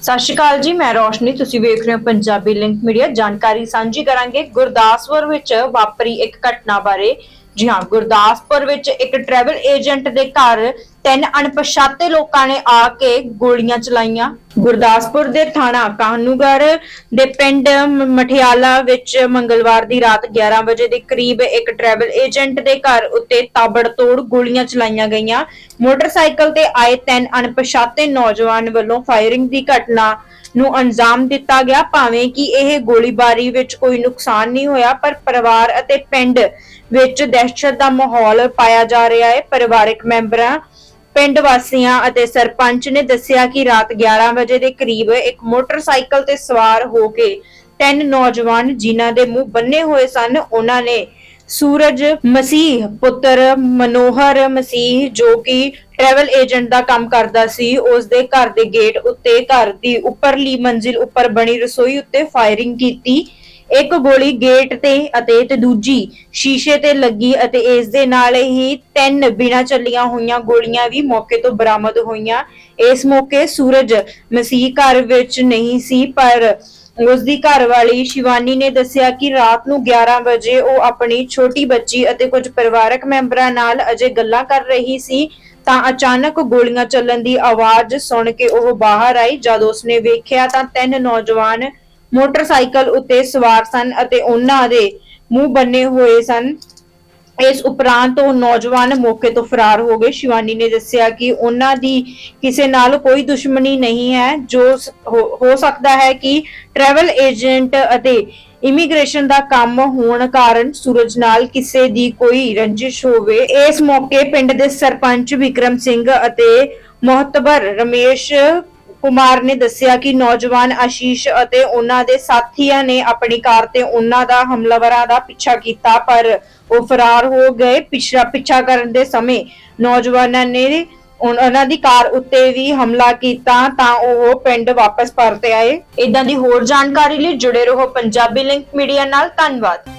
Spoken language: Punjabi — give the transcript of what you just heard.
ਸਤਿ ਸ਼੍ਰੀ ਅਕਾਲ ਜੀ, ਮੈਂ ਰੋਸ਼ਨੀ, ਤੁਸੀਂ ਵੇਖ ਰਹੇ ਹੋ ਪੰਜਾਬੀ ਲਿੰਕ ਮੀਡੀਆ ਜਾਣਕਾਰੀ ਸਾਂਝੀ ਕਰਾਂਗੇ ਗੁਰਦਾਸਪੁਰ ਵਿੱਚ ਵਾਪਰੀ ਇੱਕ ਘਟਨਾ ਬਾਰੇ। ਜੀ ਹਾਂ, ਗੁਰਦਾਸਪੁਰ ਵਿੱਚ ਇੱਕ ਟਰੈਵਲ ਏਜੰਟ ਦੇ ਘਰ ਤਿੰਨ ਅਣਪਛਾਤੇ ਲੋਕਾਂ ਨੇ ਆ ਕੇ ਗੋਲੀਆਂ ਚਲਾਈਆਂ। ਗੁਰਦਾਸਪੁਰ ਦੇ ਥਾਣਾ ਕਾਹਨੂਗਰ ਦੇ ਪਿੰਡ ਮਠਿਆਲਾ ਵਿੱਚ ਮੰਗਲਵਾਰ ਦੀ ਰਾਤ 11 ਵਜੇ ਦੇ ਕਰੀਬ ਇੱਕ ਟਰੈਵਲ ਏਜੰਟ ਦੇ ਘਰ ਉੱਤੇ ਤਾਬੜਤੋੜ ਗੋਲੀਆਂ ਚਲਾਈਆਂ ਗਈਆਂ। ਮੋਟਰਸਾਈਕਲ ਤੇ ਆਏ ਤਿੰਨ ਅਣਪਛਾਤੇ ਨੌਜਵਾਨ ਵੱਲੋਂ ਫਾਇਰਿੰਗ ਦੀ ਘਟਨਾ ਨੂੰ ਅੰਜਾਮ ਦਿੱਤਾ ਗਿਆ। ਭਾਵੇਂ ਕਿ ਇਹ ਗੋਲੀਬਾਰੀ ਵਿੱਚ ਕੋਈ ਨੁਕਸਾਨ ਨਹੀਂ ਹੋਇਆ, ਪਰ ਪਰਿਵਾਰ ਅਤੇ ਪਿੰਡ ਵਿੱਚ ਦਹਿਸ਼ਤ ਦਾ ਮਾਹੌਲ ਪਾਇਆ ਜਾ ਰਿਹਾ ਹੈ। ਪਰਿਵਾਰਕ ਮੈਂਬਰਾਂ, ਪਿੰਡ ਵਾਸੀਆਂ ਅਤੇ ਸਰਪੰਚ ਨੇ ਦੱਸਿਆ ਕਿ ਰਾਤ 11 ਵਜੇ ਦੇ ਕਰੀਬ ਇੱਕ ਮੋਟਰਸਾਈਕਲ ਤੇ ਸਵਾਰ ਹੋ ਕੇ ਤਿੰਨ ਨੌਜਵਾਨ ਜਿਨ੍ਹਾਂ ਦੇ ਮੂੰਹ ਬੰਨੇ ਹੋਏ ਸਨ, ਉਹਨਾਂ ਨੇ ਸੂਰਜ ਮਸੀਹ ਪੁੱਤਰ ਮਨੋਹਰ ਮਸੀਹ ਜੋ ਕਿ ਟਰੈਵਲ ਏਜੰਟ ਦਾ ਕੰਮ ਕਰਦਾ ਸੀ, ਉਸ ਦੇ ਘਰ ਦੇ ਗੇਟ ਉੱਤੇ, ਘਰ ਦੀ ਉੱਪਰਲੀ ਮੰਜ਼ਿਲ ਉੱਪਰ ਬਣੀ ਰਸੋਈ ਉੱਤੇ ਫਾਇਰਿੰਗ ਕੀਤੀ। ਇੱਕ ਗੋਲੀ ਗੇਟ ਤੇ ਅਤੇ ਤੇ ਦੂਜੀ ਸ਼ੀਸ਼ੇ ਤੇ ਲੱਗੀ ਅਤੇ ਇਸ ਦੇ ਨਾਲ ਹੀ ਤਿੰਨ ਬਿਨਾਂ ਚੱਲੀਆਂ ਹੋਈਆਂ ਗੋਲੀਆਂ ਵੀ ਮੌਕੇ ਤੋਂ ਬਰਾਮਦ ਹੋਈਆਂ। ਇਸ ਮੌਕੇ ਸੂਰਜ ਮਸੀਹ ਘਰ ਵਿੱਚ ਨਹੀਂ ਸੀ, ਪਰ ਉਸ ਦੀ ਘਰਵਾਲੀ ਸ਼ਿਵਾਨੀ ਨੇ ਦੱਸਿਆ ਕਿ ਰਾਤ ਨੂੰ 11 ਵਜੇ ਉਹ ਆਪਣੀ ਛੋਟੀ ਬੱਚੀ ਅਤੇ ਕੁਝ ਪਰਿਵਾਰਕ ਮੈਂਬਰਾਂ ਨਾਲ ਅਜੇ ਗੱਲਾਂ ਕਰ ਰਹੀ ਸੀ, ਤਾਂ ਅਚਾਨਕ ਗੋਲੀਆਂ ਚੱਲਣ ਦੀ ਆਵਾਜ਼ ਸੁਣ ਕੇ ਉਹ ਬਾਹਰ ਆਈ। ਜਦ ਉਸਨੇ ਵੇਖਿਆ ਤਾਂ ਤਿੰਨ ਨੌਜਵਾਨ ਮੋਟਰਸਾਈਕਲ ਉੱਤੇ ਸਵਾਰ ਸਨ ਅਤੇ ਉਹਨਾਂ ਦੇ ਮੂੰਹ ਬੰਨੇ ਹੋਏ ਸਨ। ਇਸ ਉਪਰੰਤ ਉਹ ਨੌਜਵਾਨ ਮੌਕੇ ਤੋਂ ਫਰਾਰ ਹੋ ਗਏ। ਸ਼ਿਵਾਨੀ ਨੇ ਦੱਸਿਆ ਕਿ ਉਹਨਾਂ ਦੀ ਕਿਸੇ ਨਾਲ ਕੋਈ ਦੁਸ਼ਮਣੀ ਨਹੀਂ ਹੈ। ਜੋ ਹੋ ਸਕਦਾ ਹੈ ਕਿ ਟਰੈਵਲ ਏਜੰਟ ਅਤੇ ਇਮੀਗ੍ਰੇਸ਼ਨ ਦਾ ਕੰਮ ਹੋਣ ਕਾਰਨ ਸੂਰਜ ਨਾਲ ਕਿਸੇ ਦੀ ਕੋਈ ਰੰਜਿਸ਼ ਹੋਵੇ। ਇਸ ਮੌਕੇ ਪਿੰਡ ਦੇ ਸਰਪੰਚ ਵਿਕਰਮ ਸਿੰਘ ਅਤੇ ਮੋਹਤਬਰ ਰਮੇਸ਼ ਕੁਮਾਰ ਨੇ ਦੱਸਿਆ ਕਿ ਨੌਜਵਾਨ ਆਸ਼ੀਸ਼ ਅਤੇ ਉਹਨਾਂ ਦੇ ਸਾਥੀਆਂ ਨੇ ਆਪਣੀ ਕਾਰ ਤੇ ਉਹਨਾਂ ਦਾ ਹਮਲਾਵਰਾਂ ਦਾ ਪਿੱਛਾ ਕੀਤਾ, ਪਰ ਉਹ ਫਰਾਰ ਹੋ ਗਏ ਪਿਛਾ, ਪਿੱਛਾ ਕਰਨ ਦੇ ਸਮੇਂ ਨੌਜਵਾਨਾਂ ਨੇ ਉਨ- ਉਹਨਾਂ ਦੀ ਕਾਰ ਉੱਤੇ ਵੀ ਹਮਲਾ ਕੀਤਾ ਤਾਂ ਉਹ ਪਿੰਡ ਵਾਪਸ ਪਰਤੇ ਆਏ। ਇਦਾਂ ਦੀ ਹੋਰ ਜਾਣਕਾਰੀ ਲਈ ਜੁੜੇ ਰਹੋ ਪੰਜਾਬੀ ਲਿੰਕ ਮੀਡੀਆ ਨਾਲ, ਧੰਨਵਾਦ।